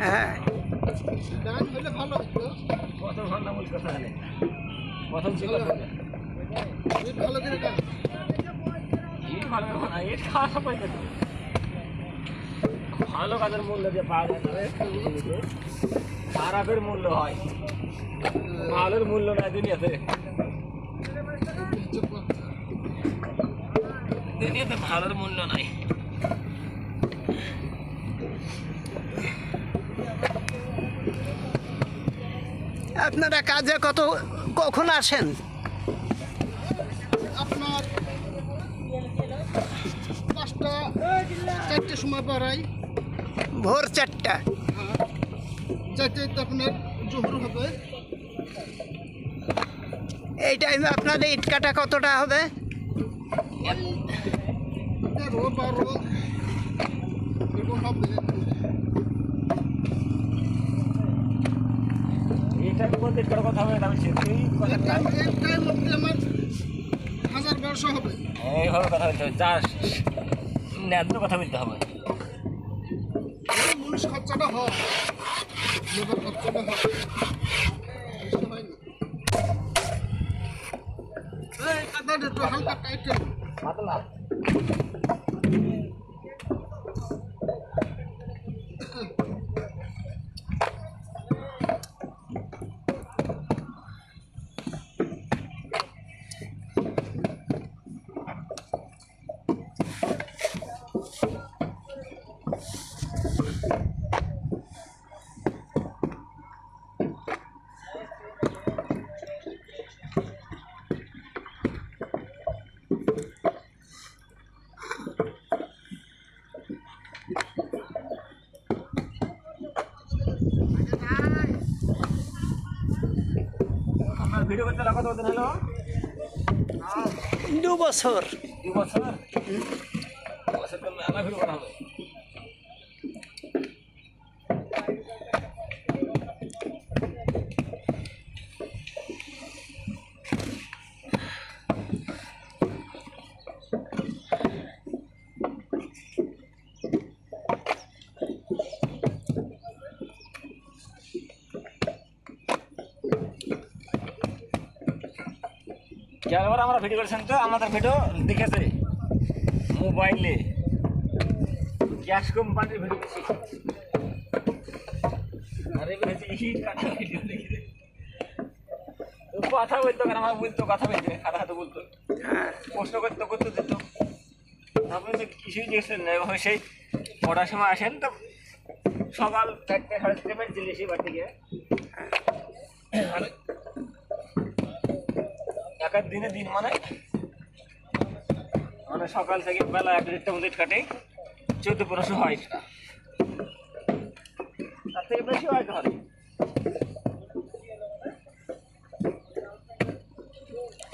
হ্যাঁ। ভালো কাজের মূল্য দিয়ে পাওয়া যায় খারাপের মূল্য হয়। ভালোর মূল্য নাই দুনিয়াতে। দুনিয়াতে ভালোর মূল্য নাই। আপনারা কাজে কত কখন আসেন? আপনার পাঁচটা চারটের সময় বাড়াই। ভোর চারটা। চারটে আপনার জোহর হবে। এই টাইমে আপনাদের ইট কাটা কতটা হবে? তেরো বারো এরকম হবে। এটা বলতে একটা কথা হবে আমি সেটাই কথা এই টাইম অবধি আমার হাজার বারোশো হবে। এইভাবে কথা বলতে হবে যা ন্যায্য কথা বলতে হবে। এই খরচাটা হয় লেবার খরচাটা হয়। এই কাদাটা একটু হালকা টাইট পাতলা। দু বছর। দু বছর? বছর গেলবার আমরা ভিডিও করেছেন তো, আমাদের ভিডিও দেখেছে মোবাইলে। গ্যাস কোম্পানির ভিডিও আরে ভিডিও দেখে। কথা বলতো কেন আমার বলতো, কথা বলতে খাতা খাতা বলতো। প্রশ্ন করতে করতে যেত আপনি তো কিছুই দেখছেন না, এভাবে সেই কটার সময় আসেন তো, সকাল চারটে সাড়ে চারটে বেজে চলে এসে বাড়ি থেকে আর এক এক দিনে দিন মানে মানে সকাল থেকে বেলা এক দেড়টা মধ্যে কাটে চোদ্দ পনেরোশো হয় সেটা তার থেকে বেশি হয় ধরে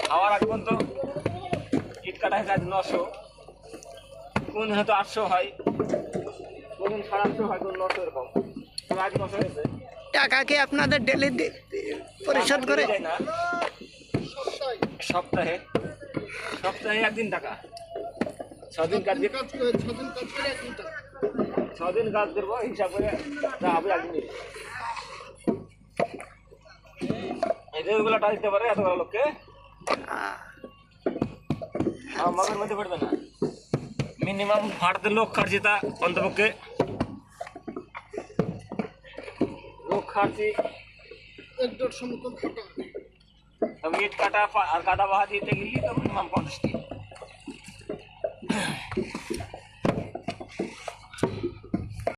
খাওয়ার আগ পর্যন্ত ইট কাটা হয়েছে আজ নশো। কোন হয়তো আটশো হয় কোন সাড়ে আটশো হয় কোন নশো এরকম। আজ নশো হয়েছে টাকা কি আপনাদের ডেলি পরিশোধ করে? যায় না। সপ্তাহে সপ্তাহে একদিন টাকা। ছদিন কাজ কাজ করে ছদিন কাজ করে একদিন টাকা। ছদিন কাজ করব হিসাব করে যা হবে একদিন এদের ওইগুলো টাকা দিতে পারে এতগুলো লোককে। আমাদের মধ্যে পড়বে না। মিনিমাম ভারতের লোক খাটছি তা অন্তপক্ষে। লোক খাটছি এক দেড়শো মতন খাটা মিট কাটা আর কাদা বাহা দিতে গেলি তখন পঞ্চাশ